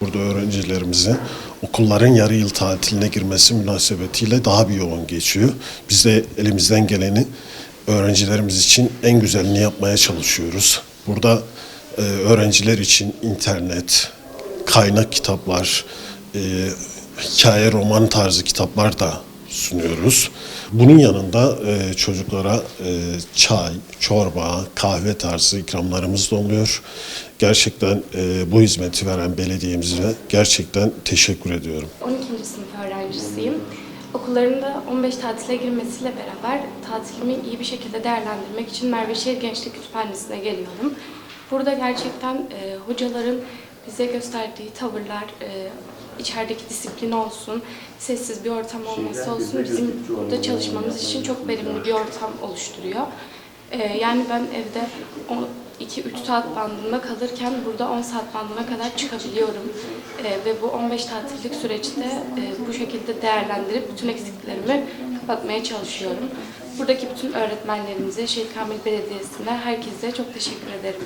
Burada öğrencilerimizin okulların yarı yıl tatiline girmesi münasebetiyle daha bir yoğun geçiyor. Biz de elimizden geleni öğrencilerimiz için en güzelini yapmaya çalışıyoruz. Burada e, öğrenciler için internet, kaynak kitaplar, e, hikaye roman tarzı kitaplar da sunuyoruz. Bunun yanında e, çocuklara e, çay, çorba, kahve tarzı ikramlarımız da oluyor. Gerçekten e, bu hizmeti veren belediyemize gerçekten teşekkür ediyorum. 12. sınıf öğrencisiyim. Okullarında 15 tatile girmesiyle beraber tatilimi iyi bir şekilde değerlendirmek için Merveşehir Gençlik Kütüphanesi'ne geliyorum. Burada gerçekten e, hocaların bize gösterdiği tavırlar, e, içerideki disiplin olsun, sessiz bir ortam olması olsun bizim burada çalışmamız için çok verimli bir ortam oluşturuyor. E, yani ben evde 2-3 saat bandında kalırken burada 10 saat bandına kadar çıkabiliyorum. E, ve bu 15 tatillik süreçte e, bu şekilde değerlendirip bütün eksiklerimi kapatmaya çalışıyorum. Buradaki bütün öğretmenlerimize, Şehit Kamil Belediyesi'ne, herkese çok teşekkür ederim.